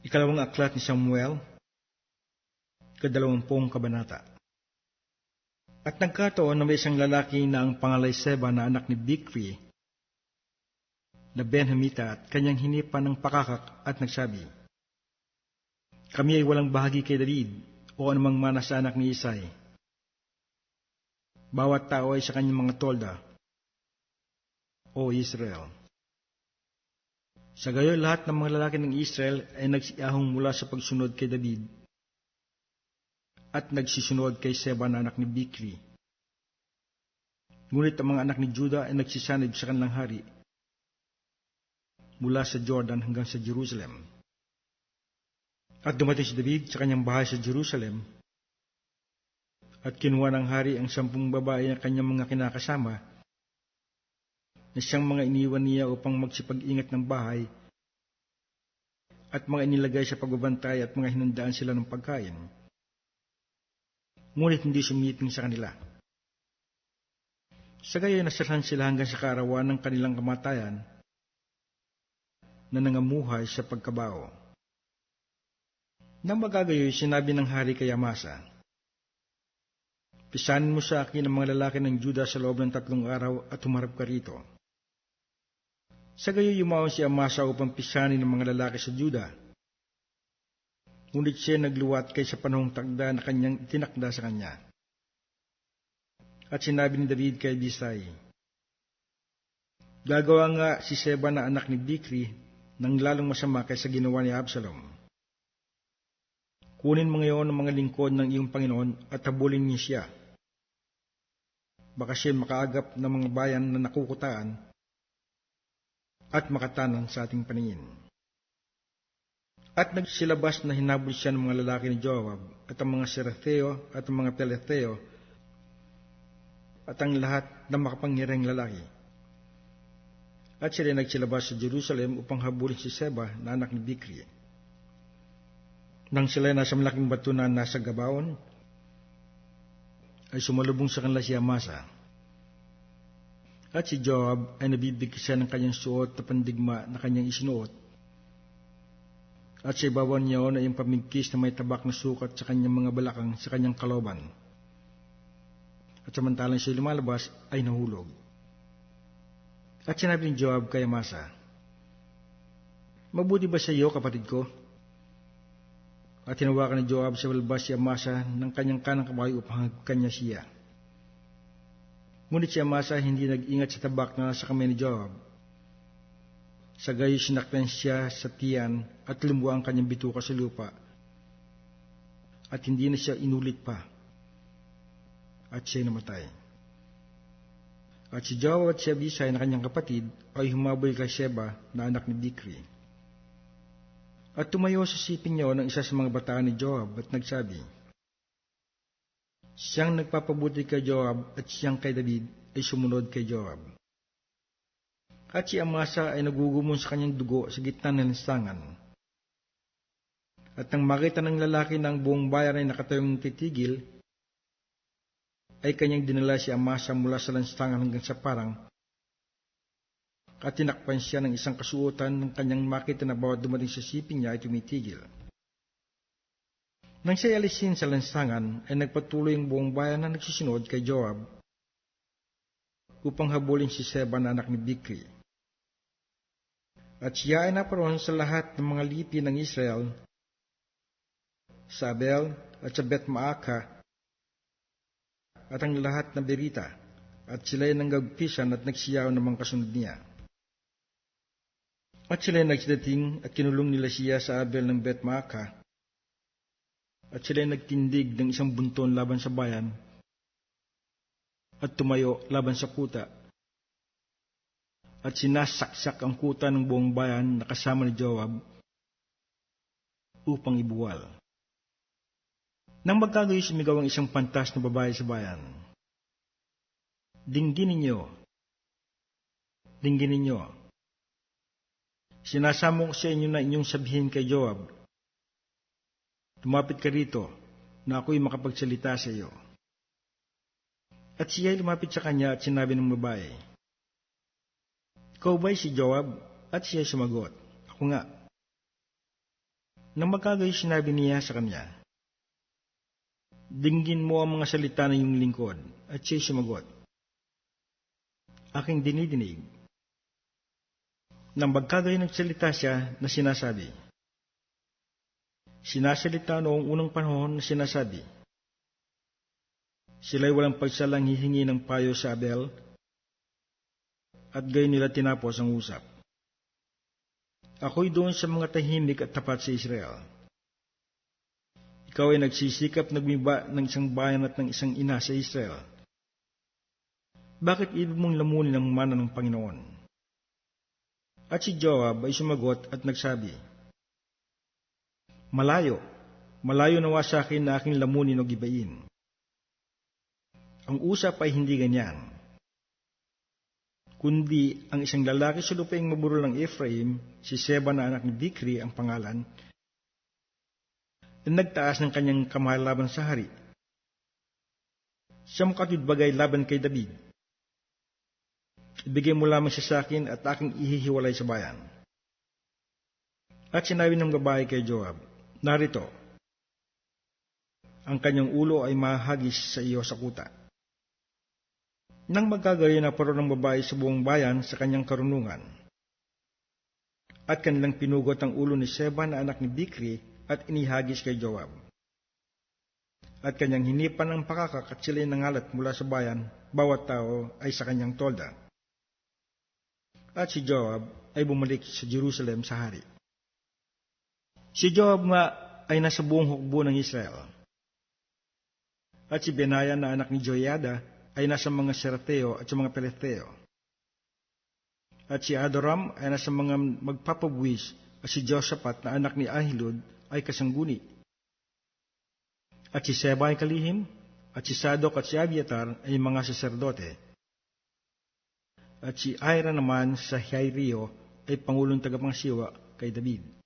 Ikalawang aklat ni Samuel, kadalawampung kabanata. At nagkataon na may isang lalaki na ang pangalay Seba na anak ni Bikri, na Benhamita at kanyang hinipan ng pakakak at nagsabi, Kami ay walang bahagi kay David o anumang mana sa anak ni Isay. Bawat tao ay sa kanyang mga tolda, o Israel. Sa gayon lahat ng mga lalaki ng Israel ay nagsiahong mula sa pagsunod kay David at nagsisunod kay Seba na anak ni Bikri. Ngunit ang mga anak ni Juda ay nagsisanib sa kanilang hari mula sa Jordan hanggang sa Jerusalem. At dumating si David sa kanyang bahay sa Jerusalem at kinuha ng hari ang sampung babae na kanyang mga kinakasama na siyang mga iniwan niya upang magsipag-ingat ng bahay at mga inilagay sa pagbabantay at mga hinandaan sila ng pagkain. Ngunit hindi sumiting sa kanila. Sa gayon nasirhan sila hanggang sa kaarawan ng kanilang kamatayan na nangamuhay sa pagkabao. Nang magagayoy, sinabi ng hari kay Amasa, Pisanin mo sa akin ang mga lalaki ng Juda sa loob ng tatlong araw at humarap ka rito. Sa gayo yumaon si Amasa upang pisanin ng mga lalaki sa Juda. Ngunit siya nagluwat kay sa panahong tagda na kanyang itinakda sa kanya. At sinabi ni David kay Bisay, Gagawa nga si Seba na anak ni Bikri ng lalong masama kaysa ginawa ni Absalom. Kunin mo ngayon ang mga lingkod ng iyong Panginoon at habulin niyo siya. Baka siya makaagap ng mga bayan na nakukutaan at makatanan sa ating paningin. At nagsilabas na hinabol siya ng mga lalaki ni Joab at ang mga Seretheo at ang mga Peletheo at ang lahat ng makapangyarang lalaki. At sila nagsilabas sa Jerusalem upang habulin si Seba na anak ni Bikri. Nang sila nasa malaking bato na nasa Gabaon, ay sumalubong sa kanila si Amasa. At si Joab ay nabibigkisan ng kanyang suot na pandigma na kanyang isinuot. At sa ibabaw niya na yung pamigkis na may tabak na sukat sa kanyang mga balakang sa kanyang kaloban. At samantalang siya lumalabas ay nahulog. At sinabi ni Joab kay Amasa, Mabuti ba sa iyo, kapatid ko? At tinawakan ni Joab sa balbas si Amasa ng kanyang kanang kamay upang kanya siya. Ngunit si Amasa hindi nag-ingat sa tabak na sa kamay ni Joab. Sa gayo sinaktan siya sa tiyan at lumuwa ang kanyang bituka sa lupa. At hindi na siya inulit pa. At siya namatay. At si Joab at si Abisay na kanyang kapatid ay humabol kay Sheba na anak ni Bikri. At tumayo sa siping niya ng isa sa mga bataan ni Joab at nagsabi, Siyang nagpapabuti kay Joab at siyang kay David ay sumunod kay Joab. At si Amasa ay nagugumon sa kanyang dugo sa gitna ng listangan. At nang makita ng lalaki na ang buong bayan ay nakatayong titigil, ay kanyang dinala si Amasa mula sa lansangan hanggang sa parang at tinakpan siya ng isang kasuotan ng kanyang makita na bawat dumating sa siping niya ay tumitigil. Nang siya alisin sa lansangan, ay nagpatuloy ang buong bayan na nagsisunod kay Joab upang habulin si Seba na anak ni Bikri. At siya ay naparoon sa lahat ng mga lipi ng Israel, sa Abel at sa Bet Maaka, at ang lahat ng Berita, at sila ay nanggagpisan at nagsiyaw ng mga kasunod niya. At sila nagsidating at kinulong nila siya sa Abel ng Bet Maaka. At sila nagtindig ng isang bunton laban sa bayan at tumayo laban sa kuta. At sinasaksak ang kuta ng buong bayan na kasama ni Joab upang ibuwal. Nang magkagayo sumigaw ang isang pantas na babae sa bayan. Dinggin ninyo. Dinggin ninyo Sinasamo ko sa inyo na inyong sabihin kay Joab, Tumapit ka rito na ako'y makapagsalita sa iyo. At siya ay lumapit sa kanya at sinabi ng babae, Ikaw ba'y si Joab? At siya sumagot, Ako nga. Nang magkagayo sinabi niya sa kanya, Dinggin mo ang mga salita ng iyong lingkod, at siya'y sumagot. Aking dinidinig. Nang magkagayo nagsalita siya na sinasabi, Sinasalita noong unang panahon na sinasabi, Sila'y walang pagsalang hihingi ng payo sa Abel, at gayon nila tinapos ang usap. Ako'y doon sa mga tahimik at tapat sa Israel. Ikaw ay nagsisikap nagmiba ng isang bayan at ng isang ina sa Israel. Bakit ibig mong lamunin ang mana ng Panginoon? At si Joab ay sumagot at nagsabi, Malayo, malayo nawa sa akin na aking lamunin o gibain. Ang usap ay hindi ganyan. Kundi ang isang lalaki sa lupaing maburol ng Ephraim, si Seba na anak ni Bikri ang pangalan, na nagtaas ng kanyang kamahal sa hari. Siya makatudbagay laban kay David. Ibigay mo lamang siya sa akin at aking ihihiwalay sa bayan. At sinabi ng babae kay Joab, Narito, ang kanyang ulo ay mahagis sa iyo sa kuta. Nang magkagayo na paro ng babae sa buong bayan sa kanyang karunungan, at kanilang pinugot ang ulo ni Seba na anak ni Bikri at inihagis kay Joab. At kanyang hinipan ng pakakak at sila'y nangalat mula sa bayan, bawat tao ay sa kanyang tolda. At si Joab ay bumalik sa Jerusalem sa hari. Si Joab nga ay nasa buong hukbo ng Israel. At si Benaya na anak ni Joyada ay nasa mga Serateo at sa mga Peletheo. At si Adoram ay nasa mga magpapabuwis at si Josaphat na anak ni Ahilud ay kasangguni. At si Seba ay kalihim, at si Sadok at si Abiatar ay mga saserdote. At si Ira naman sa Hirio ay pangulong tagapangsiwa kay David.